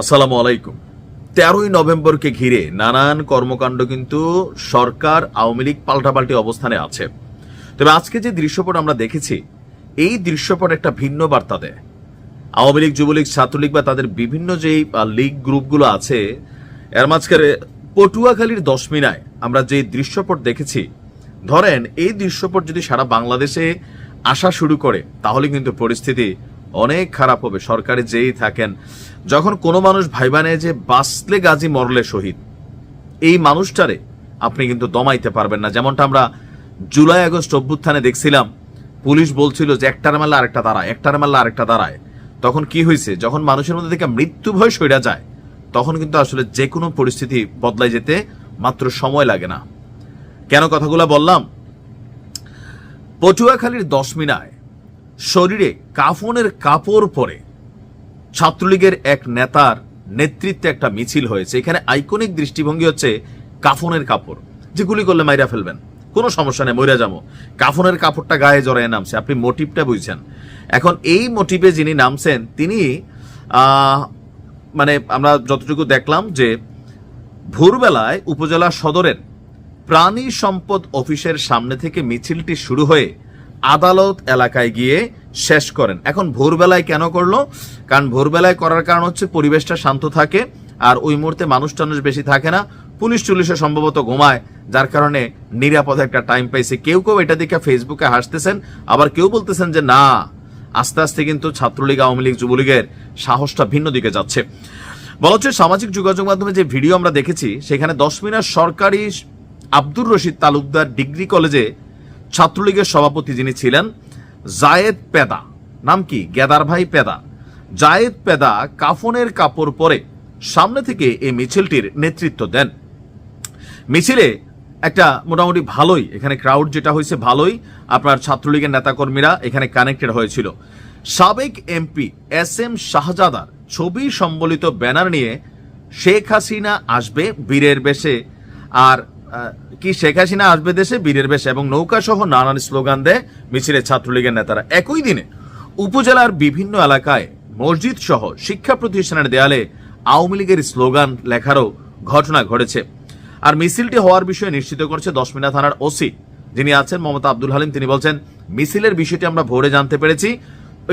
আসসালামু আলাইকুম। তেরোই নভেম্বরকে ঘিরে নানান কর্মকাণ্ড কিন্তু সরকার, আওয়ামী লীগ পাল্টাপাল্টি অবস্থানে আছে। তবে আজকে যে দৃশ্যপট আমরা দেখেছি, এই দৃশ্যপট একটা ভিন্ন বার্তা দেয়। আওয়ামী লীগ, যুবলীগ, ছাত্রলীগ বা তাদের বিভিন্ন যেই লীগ গ্রুপগুলো আছে, এর মাঝখানে পটুয়াখালীর দশমিনায় আমরা যে দৃশ্যপট দেখেছি, ধরেন এই দৃশ্যপট যদি সারা বাংলাদেশে আসা শুরু করে, তাহলে কিন্তু পরিস্থিতি অনেক খারাপ হবে, সরকারে যেই থাকেন। যখন কোনো মানুষ ভাইবা নেয় যে, বাঁচলে গাজী, মরলে শহীদ। এই মানুষটারে আপনি কিন্তু দমাইতে পারবেন না। যেমনটা আমরা জুলাই, আগস্ট অভ্যুত্থানে দেখছিলাম, পুলিশ বলছিল যে, একটার মারলে আরেকটা দাঁড়ায়, একটার মারলে আরেকটা দাঁড়ায়। তখন কি হয়েছে যখন মানুষের মধ্যে থেকে মৃত্যু ভয় সইরা যায়, তখন কিন্তু আসলে যে কোনো পরিস্থিতি বদলায় যেতে মাত্র সময় লাগে না। কেন কথাগুলো বললাম? পটুয়াখালীর দশমিনায় শরীরে কাফনের কাপড় পরে ছাত্রলীগের এক নেতার নেতৃত্বে একটা মিছিল হয়েছে। এখানে আইকনিক দৃষ্টিভঙ্গি হচ্ছে কাফনের কাপড়। যে গুলি করলে মাইরা ফেলবেন। কোনো সমস্যা নেই, মইরা যাব। কাফনের কাপড়টা গায়ে জড়ায় নামছে। আপনি মোটিভটা বুঝছেন। এখন এই মোটিভে যিনি নামছেন, তিনি মানে আমরা যতটুকু দেখলাম যে ভোরবেলায় উপজেলা সদরের প্রাণী সম্পদ অফিসের সামনে থেকে মিছিলটি শুরু হয়ে আদালত এলাকায় গিয়ে শেষ করেন। এখন ভোরবেলায় কেন করল? কারণ ভোরবেলায় করার কারণ হচ্ছে পরিবেশটা শান্ত থাকে আর ওই মুহূর্তে মানুষ টানুষ বেশি থাকে না। পুলিশ টুলিশে সম্ভবত ঘুমায়, যার কারণে নিরাপদে একটা টাইম পাইছে। কেউ কেউ এটা দেখে ফেসবুকে হাসতেছেন, আবার কেউ বলতেছেন যে, না, আস্তে আস্তে কিন্তু ছাত্রলীগ, আওয়ামী লীগ, যুবলীগের সাহসটা ভিন্ন দিকে যাচ্ছে। বলা হচ্ছে সামাজিক যোগাযোগ মাধ্যমে যে ভিডিও আমরা দেখেছি, সেখানে দশ মিনার সরকারি আব্দুর রশিদ তালুকদার ডিগ্রি কলেজে ছাত্রলীগের সভাপতি যিনি ছিলেন, জায়েদ পেদা। নাম কি? গেদার ভাই পেদা। জায়েদ পেদা কাফনের কাপড় পরে সামনে থেকে এই মিছিলটির নেতৃত্ব দেন। মিছিলে একটা মোটামুটি ভালোই, এখানে ক্রাউড যেটা হয়েছে ভালোই। আপনার ছাত্রলীগের নেতাকর্মীরা এখানে কানেক্টেড হয়েছিল। সাবেক এমপি এস এম শাহজাদার ছবি সম্বলিত ব্যানার নিয়ে শেখ হাসিনা আসবে, বীরের বেশে। আর কি শেখ হাসিনা আসবে দেশে, বীরের বেশে এবং নৌকা সহ নানান স্লোগান দেয় মিছিলে ছাত্রলীগের নেতারা। একই দিনে উপজেলার বিভিন্ন এলাকায় মসজিদ সহ শিক্ষা প্রতিষ্ঠানের দেয়ালে আওয়ামী লীগের স্লোগান লেখারও ঘটনা ঘটেছে। আর মিছিলটি হওয়ার বিষয়ে নিশ্চিত করছে দশমিনা থানার ওসি। যিনি আছেন মমতা আব্দুল হালিম, তিনি বলছেন, মিছিলের বিষয়টি আমরা ভোরে জানতে পেরেছি।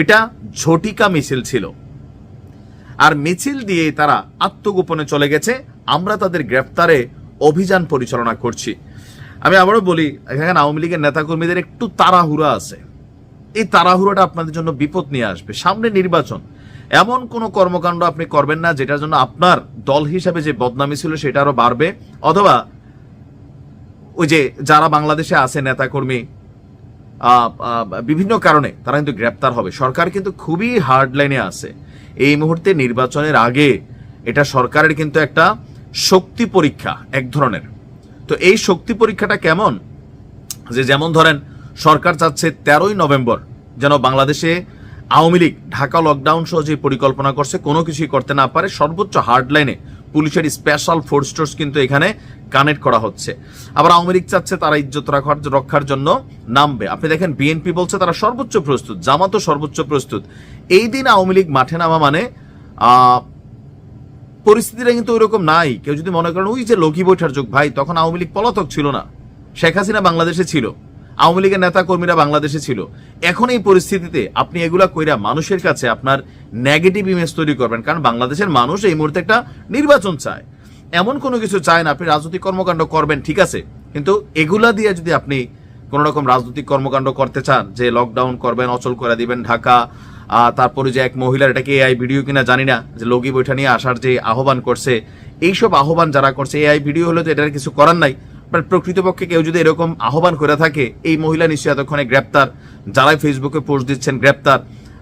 এটা ঝটিকা মিছিল ছিল। আর মিছিল দিয়ে তারা আত্মগোপনে চলে গেছে। আমরা তাদের গ্রেফতারে অভিযান পরিচালনা করছি। আমি আবারও বলি, এখানে আওয়ামী লীগের নেতাকর্মীদের একটু তাড়াহুড়া আছে। এই তাড়াহুড়াটা আপনাদের জন্য বিপদ নিয়ে আসবে। সামনে নির্বাচন, এমন কোনো কর্মকাণ্ড আপনি করবেন না যেটার জন্য আপনার দল হিসাবে যে বদনামি ছিল সেটা আরও বাড়বে। অথবা ওই যে যারা বাংলাদেশে আছে নেতাকর্মী বিভিন্ন কারণে তারা কিন্তু গ্রেপ্তার হবে। সরকার কিন্তু খুবই হার্ড লাইনে আছে। এই মুহূর্তে নির্বাচনের আগে এটা সরকারের কিন্তু একটা শক্তি পরীক্ষা এক ধরনের। তো এই শক্তি পরীক্ষাটা কেমন? যে যেমন ধরেন, সরকার চাচ্ছে তেরোই নভেম্বর যেন বাংলাদেশে আওয়ামী লীগ ঢাকা লকডাউন সহ যে পরিকল্পনা করছে, কোনো কিছুই করতে না পারে। সর্বোচ্চ হার্ড লাইনে পুলিশের স্পেশাল ফোর্স টোর্স কিন্তু এখানে কানেক্ট করা হচ্ছে। আবার আওয়ামী লীগ চাচ্ছে তারা ইজ্জত রাখার রক্ষার জন্য নামবে। আপনি দেখেন বিএনপি বলছে তারা সর্বোচ্চ প্রস্তুত, জামাতও সর্বোচ্চ প্রস্তুত। এই দিন আওয়ামী লীগ মাঠে নামা মানে পরিস্থিতিটা কিন্তু ওইরকম নাই। কেউ যদি মনে করেন, ওই যে লগি বৈঠার যুগ, ভাই, তখন আওয়ামী লীগ পলাতক ছিল না। শেখ হাসিনা বাংলাদেশে ছিল। আওয়ামী লীগের নেতা কর্মীরা বাংলাদেশে ছিল। এখন এই পরিস্থিতিতে আপনি এগুলা কইরা মানুষের কাছে আপনার নেগেটিভ ইমেজ তৈরি করবেন, কারণ বাংলাদেশের মানুষ এই মুহূর্তে একটা নির্বাচন চায়। এমন কোনো কিছু চায় না, আপনি রাজনৈতিক কর্মকাণ্ড করবেন, ঠিক আছে। কিন্তু এগুলা দিয়ে যদি আপনি কোন রকম রাজনৈতিক কর্মকাণ্ড করতে চান, যে লকডাউন করবেন, অচল করে দিবেন ঢাকা তারপরে যে এক মহিলার এটাকে এআই ভিডিও কিনা জানি না, যে লগি বৈঠা নিয়ে আসার যে আহ্বান করছে, এইসব আহ্বান যারা করছে এআই ভিডিও হলে তো এটার কিছু করার নাই বাট প্রকৃতপক্ষে কেউ যদি এরকম আহ্বান করে থাকে, এই মহিলা নিশ্চয়ই এতক্ষণে গ্রেপ্তার, যারাই ফেসবুকে পোস্ট দিচ্ছেন গ্রেপ্তার।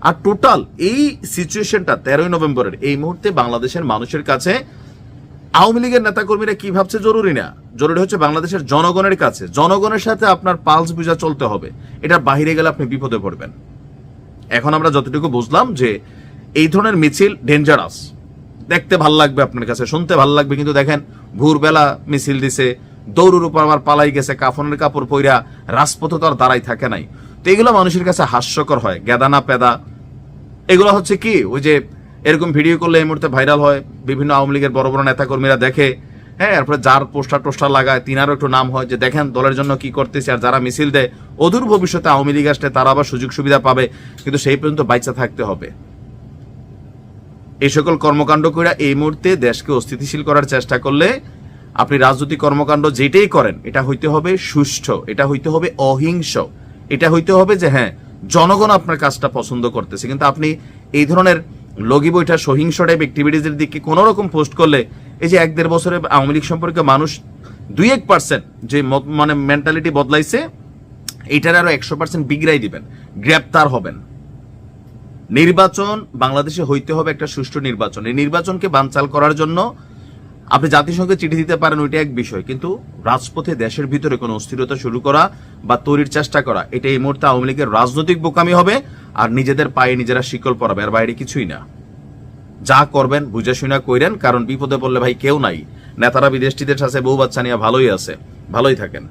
আর টোটাল এই সিচুয়েশনটা তেরোই নভেম্বরের, এই মুহূর্তে বাংলাদেশের মানুষের কাছে আওয়ামী লীগের নেতাকর্মীরা কি ভাবছে জরুরি না? জরুরি হচ্ছে বাংলাদেশের জনগণের কাছে, জনগণের সাথে আপনার পালস বুঝা চলতে হবে। এটার বাহিরে গেলে আপনি বিপদে পড়বেন। এখন আমরা যতটুকু বুঝলাম যে এই ধরনের মিছিল ডেঞ্জারাস দেখতে ভালো লাগবে আপনার কাছে, শুনতে ভালো লাগবে, কিন্তু দেখেন, ভোরবেলা মিছিল দিছে, দৌড়ের উপর আবার পালাই গেছে, কাফনের কাপড় পইরা রাজপথে তো আর দাঁড়াই থাকে নাই। তো এগুলো মানুষের কাছে হাস্যকর হয়, গেদানা পেদা। এগুলো হচ্ছে কি, ওই যে এরকম ভিডিও করলে এই মুহূর্তে ভাইরাল হয়, বিভিন্ন আওয়ামী লীগের বড় বড় নেতাকর্মীরা দেখে হ্যাঁ এরপরে যার পোস্টার টোস্টার লাগায়, তিনারও একটু নাম হয় যে দেখেন দলের জন্য কি করতেছে আর যারা মিছিল দেয়, অদূর ভবিষ্যতে আওয়ামী লীগ আসলে তারা আবার সুযোগ সুবিধা পাবে, কিন্তু সেই পর্যন্ত বাইচা থাকতে হবে। এই সকল কর্মকাণ্ড করে এই মুহূর্তে দেশকে অস্থিতিশীল করার চেষ্টা করলে আপনি রাজনৈতিক কর্মকাণ্ড যেটাই করেন, এটা হইতে হবে সুষ্ঠু, এটা হইতে হবে অহিংস, এটা হইতে হবে যে হ্যাঁ জনগণ আপনার কাজটা পছন্দ করতেছে। কিন্তু আপনি এই ধরনের লগি বইটা সহিংস টাইপ অ্যাক্টিভিটিজের দিকে কোনো রকম পোস্ট করলে এই যে এক দেড় বছরে আওয়ামী লীগ সম্পর্কে মানুষ দুই এক পার্সেন্ট যে মানে মেন্টালিটি বদলাইছে এটার আরও একশো পার্সেন্ট বিগড়াই দিবেন, গ্রেপ্তার হবেন। নির্বাচন বাংলাদেশে হইতে হবে একটা সুষ্ঠু নির্বাচন। এই নির্বাচনকে বানচাল করার জন্য আপনি জাতিসংঘে চিঠি দিতে পারেন, ওইটা এক বিষয়। কিন্তু রাজপথে দেশের ভিতরে কোনো অস্থিরতা শুরু করা বা তৈরির চেষ্টা করা, এটা এই মুহূর্তে আওয়ামী লীগের রাজনৈতিক বোকামি হবে আর নিজেদের পায়ে নিজেরা শিকল পরাবে আর বাইরে কিছুই না। যা করবেন বুঝে শুনে কইরেন, কারণ বিপদে পড়লে ভাই কেউ নাই। নেতারা বিদেশটিদের সাথে বউ বাচ্চা নিয়ে ভালোই আছে, ভালোই থাকেন।